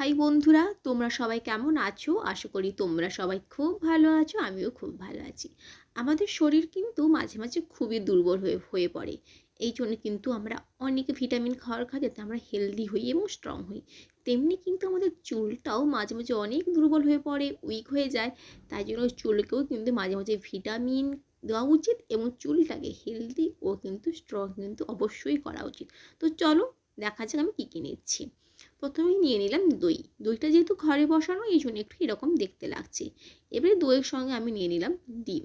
High বন্ধুরা, তোমরা সবাই কেমন আছো? আশা করি তোমরা সবাই খুব ভালো আছো, আমিও খুব ভালো আছি। আমাদের শরীর কিন্তু মাঝে মাঝে খুবই দুর্বল হয়ে হয়ে পড়ে। এই জন্য কিন্তু আমরা অনেক ভিটামিন খাওয়ার খাওয়া যাতে আমরা হেলদি হই এবং স্ট্রং হই। তেমনি কিন্তু আমাদের চুলটাও মাঝে মাঝে অনেক দুর্বল হয়ে পড়ে উইক হয়ে যায়। তাই জন্য চুলকেও কিন্তু মাঝে মাঝে ভিটামিন দেওয়া উচিত এবং চুলটাকে হেলদি ও কিন্তু স্ট্রং কিন্তু অবশ্যই করা উচিত। তো চলো, দেখা যাক আমি কী কী নিচ্ছি। প্রথমেই নিয়ে নিলাম দই। দইটা যেহেতু ঘরে বসানো এই জন্য একটু এরকম দেখতে লাগছে। এবারে দইয়ের সঙ্গে আমি নিয়ে নিলাম ডিম।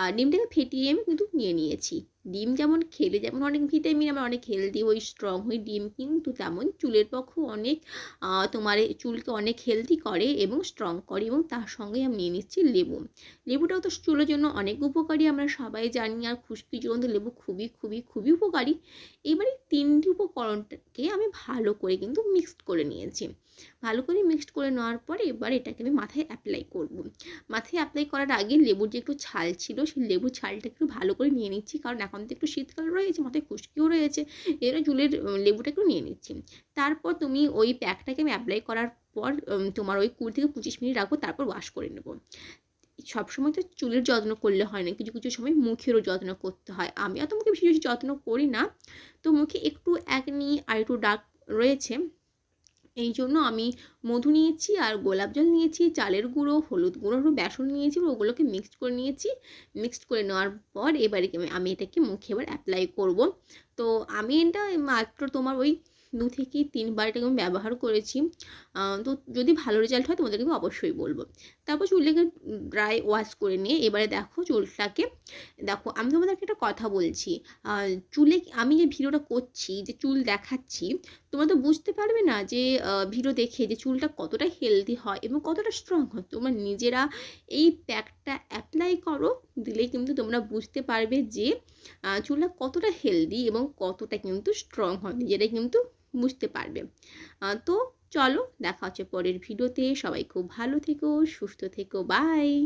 আর ডিমটাকে ফেটিয়ে আমি কিন্তু নিয়ে নিয়েছি। ডিম যেমন খেলে, যেমন অনেক ভিটামিন, আমরা অনেক হেলদি হই স্ট্রং হই, ডিম কিন্তু তেমন চুলের পক্ষেও অনেক তোমার চুলকে অনেক হেলদি করে এবং স্ট্রং করে এবং তার সঙ্গে আমি নিয়ে নিচ্ছি লেবু। লেবুটাও তো চুলের জন্য অনেক উপকারী, আমরা সবাই জানি, আর খুশকির জন্য তো লেবু খুবই খুবই খুবই উপকারী। এবারে তিনটি উপকরণটাকে আমি ভালো করে কিন্তু মিক্সড করে নিয়েছি। ভালো করে মিক্সড করে নেওয়ার পরে এবার এটাকে আমি মাথায় অ্যাপ্লাই করব। মাথায় অ্যাপ্লাই করার আগে লেবুর যে একটু ছাল ছিল, সেই লেবুর ছালটা একটু ভালো করে নিয়ে নিচ্ছি। কারণ এখন তো একটু শীতকাল রয়েছে, মাথায় খুশকিও রয়েছে। এর চুলের লেবুটা একটু নিয়ে নিচ্ছি। তারপর তুমি ওই প্যাকটাকে আমি অ্যাপ্লাই করার পর তোমার ওই কুড়ি থেকে পঁচিশ মিনিট রাখব, তারপর ওয়াশ করে নেব। সবসময় তো চুলের যত্ন করলে হয় না, কিছু কিছু সময় মুখেরও যত্ন করতে হয়। আমি অত মুখে বেশি বেশি যত্ন করি না। তো মুখে একটু একনি আর একটু ডাক রয়েছে। এই জন্য আমি মধু নিয়েছি আর গোলাপ জল নিয়েছি, চালের গুঁড়ো, হলুদ গুঁড়ো বেসন নিয়েছি, ওগুলোকে মিক্সড করে নিয়েছি। মিক্সড করে নেওয়ার পর এবারে আমি এটাকে মুখে এবার অ্যাপ্লাই করব। তো আমি এটা মাত্র তোমার ওই দু থেকে তিনবার এটাকে আমি ব্যবহার করেছি। তো যদি ভালো রেজাল্ট হয় তোমাদেরকে আমি অবশ্যই বলব। তারপর চুলটাকে ড্রাই ওয়াশ করে নিয়ে এবারে দেখো চুলটাকে, দেখো আমি তোমাদেরকে একটা কথা বলছি। চুলে আমি যে ভিডিওটা করছি, যে চুল দেখাচ্ছি, তোমরা তো বুঝতে পারবে না যে ভিডিও দেখে যে চুলটা কতটা হেলদি হয় এবং কতটা স্ট্রং হয়। তোমরা নিজেরা এই প্যাকটা অ্যাপ্লাই করো, দিলে কিন্তু তোমরা বুঝতে পারবে যে চুলটা কতটা হেলদি এবং কতটা কিন্তু স্ট্রং হয়। নিজেরাই কিন্তু বুঝতে পারবে। তো চলো দেখা হচ্ছে পরের ভিডিওতে। সবাই খুব ভালো থেকো, সুস্থ থেকো বাই